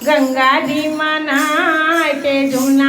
ગંગાજી મનાય કે જૂનાજી